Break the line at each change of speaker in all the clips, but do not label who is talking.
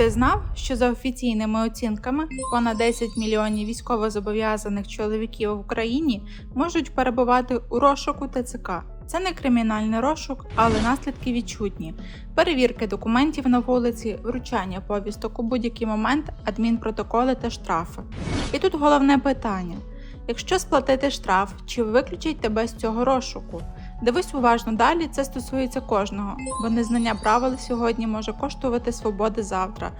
ти знав, що за офіційними оцінками понад 10 мільйонів військовозобов'язаних чоловіків в Україні можуть перебувати у розшуку ТЦК? Це не кримінальний розшук, але наслідки відчутні: перевірки документів на вулиці, вручання повісток у будь-який момент, адмінпротоколи та штрафи. І тут головне питання: якщо сплатити штраф, чи виключать тебе з цього розшуку? Дивись уважно далі, це стосується кожного, бо незнання правил сьогодні може коштувати свободи завтра.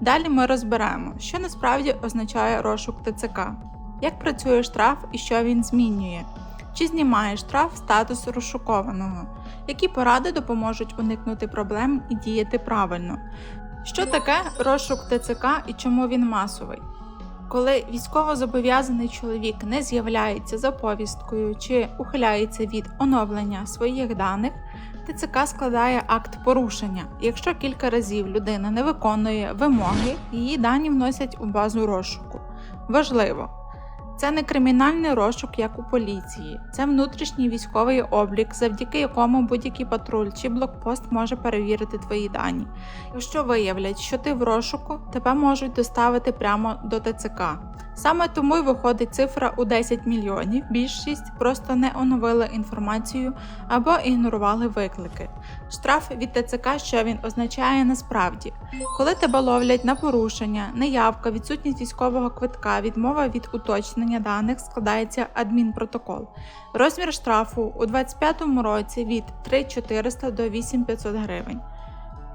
Далі ми розберемо, що насправді означає розшук ТЦК, як працює штраф і що він змінює, чи знімає штраф статус розшукованого, які поради допоможуть уникнути проблем і діяти правильно. Що таке розшук ТЦК і чому він масовий? Коли військовозобов'язаний чоловік не з'являється за повісткою чи ухиляється від оновлення своїх даних, ТЦК складає акт порушення. Якщо кілька разів людина не виконує вимоги, її дані вносять у базу розшуку. Важливо! Це не кримінальний розшук, як у поліції, це внутрішній військовий облік, завдяки якому будь-який патруль чи блокпост може перевірити твої дані. Якщо виявлять, що ти в розшуку, тебе можуть доставити прямо до ТЦК. Саме тому й виходить цифра у 10 мільйонів. Більшість просто не оновили інформацію або ігнорували виклики. Штраф від ТЦК, що він означає насправді, коли тебе ловлять на порушення, неявка, відсутність військового квитка, відмова від уточнення даних складається адмінпротокол. Розмір штрафу у 2025 році від 3400 до 8500 гривень.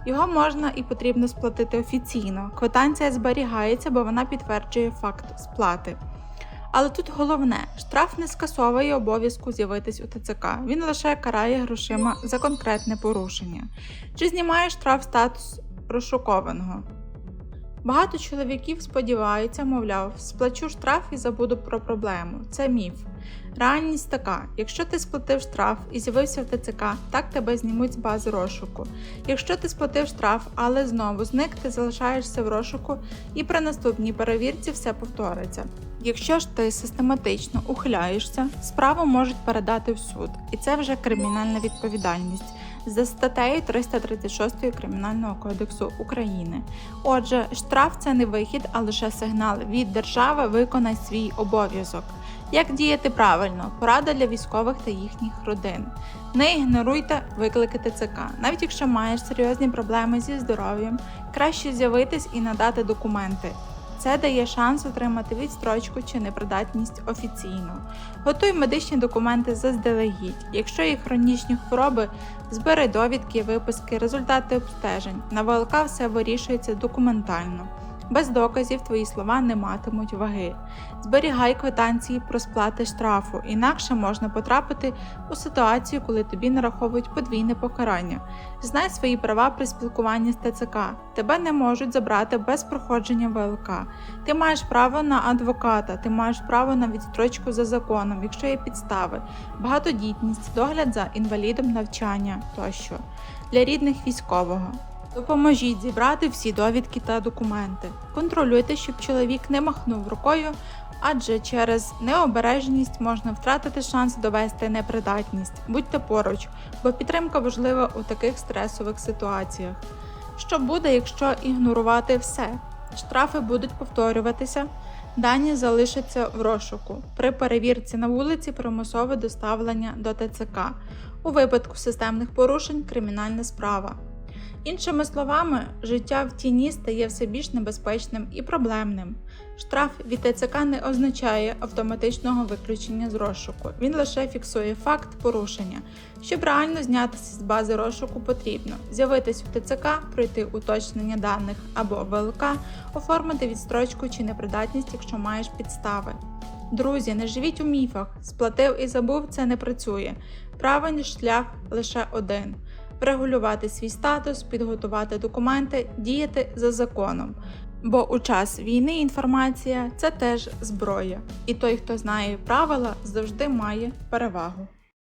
Його можна і потрібно сплатити офіційно. Квитанція зберігається, бо вона підтверджує факт сплати. Але тут головне, штраф не скасовує обов'язку з'явитись у ТЦК. Він лише карає грошима за конкретне порушення. Чи знімає штраф статус розшукованого? Багато чоловіків сподіваються, мовляв, сплачу штраф і забуду про проблему. Це міф. Реальність така: якщо ти сплатив штраф і з'явився в ТЦК, так тебе знімуть з бази розшуку. Якщо ти сплатив штраф, але знову зник, ти залишаєшся в розшуку, і при наступній перевірці все повториться. Якщо ж ти систематично ухиляєшся, справу можуть передати в суд, і це вже кримінальна відповідальність за статтею 336 Кримінального кодексу України. Отже, штраф це не вихід, а лише сигнал від держави виконай свій обов'язок. Як діяти правильно? Порада для військових та їхніх родин. Не ігноруйте виклики ТЦК. Навіть якщо маєш серйозні проблеми зі здоров'ям, краще з'явитись і надати документи. Це дає шанс отримати відстрочку чи непридатність офіційно. Готуй медичні документи заздалегідь. Якщо є хронічні хвороби, збери довідки, виписки, результати обстежень. На ВЛК все вирішується документально. Без доказів твої слова не матимуть ваги. Зберігай квитанції про сплати штрафу, інакше можна потрапити у ситуацію, коли тобі нараховують подвійне покарання. Знай свої права при спілкуванні з ТЦК. Тебе не можуть забрати без проходження ВЛК. Ти маєш право на адвоката, ти маєш право на відстрочку за законом, якщо є підстави, багатодітність, догляд за інвалідом навчання тощо для рідних військового. Допоможіть зібрати всі довідки та документи. Контролюйте, щоб чоловік не махнув рукою, адже через необережність можна втратити шанс довести непридатність. Будьте поруч, бо підтримка важлива у таких стресових ситуаціях. Що буде, якщо ігнорувати все? Штрафи будуть повторюватися, дані залишаться в розшуку. При перевірці на вулиці примусове доставлення до ТЦК. У випадку системних порушень кримінальна справа. Іншими словами, життя в тіні стає все більш небезпечним і проблемним. Штраф від ТЦК не означає автоматичного виключення з розшуку, він лише фіксує факт порушення. Щоб реально знятися з бази розшуку, потрібно з'явитись у ТЦК, пройти уточнення даних або ВЛК, оформити відстрочку чи непридатність, якщо маєш підстави. Друзі, не живіть у міфах, сплатив і забув, це не працює. Правильний шлях лише один врегулювати свій статус, підготувати документи, діяти за законом. Бо у час війни інформація це теж зброя, і той, хто знає правила, завжди має перевагу.